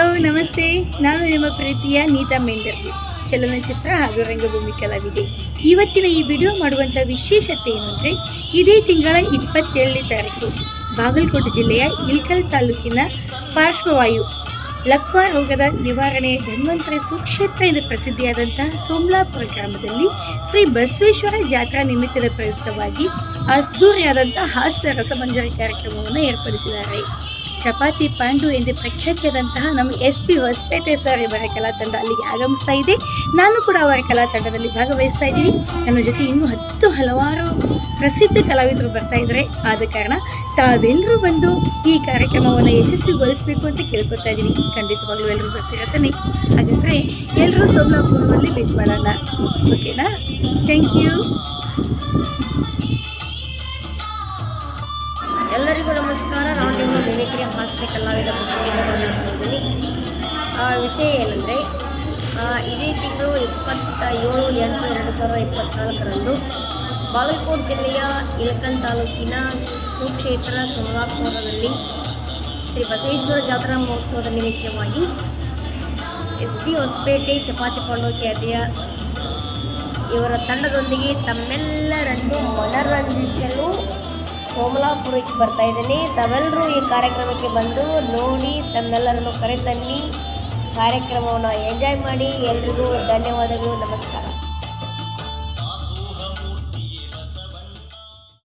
ನಮಸ್ತೆ. ನಾನು ನಿಮ್ಮ ಪ್ರೀತಿಯ ನೀತಾ ಮೇಂದರ್ಲಿ ಚಲನಚಿತ್ರ ಹಾಗೂ ರಂಗಭೂಮಿ ಕಲಾವಿದೆ. ಇವತ್ತಿನ ಈ ವಿಡಿಯೋ ಮಾಡುವಂಥ ವಿಶೇಷತೆ ಏನು ಇದೇ ತಿಂಗಳ ಇಪ್ಪತ್ತೇಳನೇ ತಾರೀಕು, ಬಾಗಲಕೋಟೆ ಜಿಲ್ಲೆಯ ಇಲ್ಕಲ್ ತಾಲೂಕಿನ ಪಾರ್ಶ್ವವಾಯು, ಲಕ್ವಾ ರೋಗದ ನಿವಾರಣೆಯ ಧನ್ವಂತರ ಸುಕ್ಷೇತ್ರ ಎಂದು ಪ್ರಸಿದ್ಧಿಯಾದಂತಹ ಸೋಮಲಾಪುರ ಗ್ರಾಮದಲ್ಲಿ ಶ್ರೀ ಬಸವೇಶ್ವರ ಜಾತ್ರಾ ನಿಮಿತ್ತದ ಪ್ರಯುಕ್ತವಾಗಿ ಅದ್ದೂರಿಯಾದಂತಹ ಹಾಸ್ಯ ರಸಮಂಜರಿ ಕಾರ್ಯಕ್ರಮವನ್ನು ಏರ್ಪಡಿಸಿದ್ದಾರೆ. ಚಪಾತಿ ಪಾಂಡು ಎಂದು ಪ್ರಖ್ಯಾತಿಯಾದಂತಹ ನಮ್ಮ ಎಸ್ ಪಿ ಹೊಸಪೇಟೆ ಸರ್ ಇವರ ಕಲಾ ತಂಡ ಅಲ್ಲಿಗೆ ಆಗಮಿಸ್ತಾ ಇದೆ. ನಾನು ಕೂಡ ಅವರ ಕಲಾ ತಂಡದಲ್ಲಿ ಭಾಗವಹಿಸ್ತಾ ಇದ್ದೀನಿ. ನನ್ನ ಜೊತೆ ಇನ್ನೂ ಹತ್ತು ಹಲವಾರು ಪ್ರಸಿದ್ಧ ಕಲಾವಿದರು ಬರ್ತಾ ಇದ್ದಾರೆ. ಆದ ಕಾರಣ ತಾವೆಲ್ಲರೂ ಬಂದು ಈ ಕಾರ್ಯಕ್ರಮವನ್ನು ಯಶಸ್ವಿಗೊಳಿಸಬೇಕು ಅಂತ ಕೇಳ್ಕೊತಾ ಇದ್ದೀನಿ. ಖಂಡಿತವಾಗ್ಲೂ ಎಲ್ಲರೂ ಬರ್ತೀರಾ ತಾನೆ? ಹಾಗಾದರೆ ಎಲ್ಲರೂ ಸೋಲಾಪುರದಲ್ಲಿ ಭೇಟಿ ಮಾಡೋಣ. ಓಕೆನಾ? Thank you. ಎಲ್ಲರಿಗೂ ನಮಸ್ಕಾರ. ಮಿಮಿಕ್ರಿ ಹಾಸ್ಯ ಕಲಾವಿದ ಆ, ವಿಷಯ ಏನಂದರೆ ಇದೇ ತಿಂಗಳು ಇಪ್ಪತ್ತ ಏಳು ಎಂಟು ಎರಡು ಸಾವಿರದ ಇಪ್ಪತ್ತ್ನಾಲ್ಕರಂದು ಬಾಗಲಕೋಟೆ ಜಿಲ್ಲೆಯ ಇಳಕಲ್ ತಾಲೂಕಿನ ಕುರುಕ್ಷೇತ್ರ ಸೋಮಲಾಪುರದಲ್ಲಿ ಶ್ರೀ ಬಸವೇಶ್ವರ ಜಾತ್ರಾ ಮಹೋತ್ಸವದ ನಿಮಿತ್ತವಾಗಿ ಎಸ್ ಪಿ ಹೊಸಪೇಟೆ ಚಪಾತಿ ಪಾಂಡು ಖ್ಯಾತಿಯ ಇವರ ತಂಡದೊಂದಿಗೆ ತಮ್ಮೆಲ್ಲರನ್ನು ಮನರಂಜಿಸಲು ಸೋಮಲಾಪುರಕ್ಕೆ ಬರ್ತಾ ಇದ್ದೀನಿ. ತಾವೆಲ್ಲರೂ ಈ ಕಾರ್ಯಕ್ರಮಕ್ಕೆ ಬಂದು ನೋಡಿ, ತಮ್ಮೆಲ್ಲರನ್ನು ಕರೆತನ್ನಿ. ಕಾರ್ಯಕ್ರಮವನ್ನು ಎಂಜಾಯ್ ಮಾಡಿ. ಎಲ್ರಿಗೂ ಧನ್ಯವಾದಗಳು. ನಮಸ್ಕಾರ.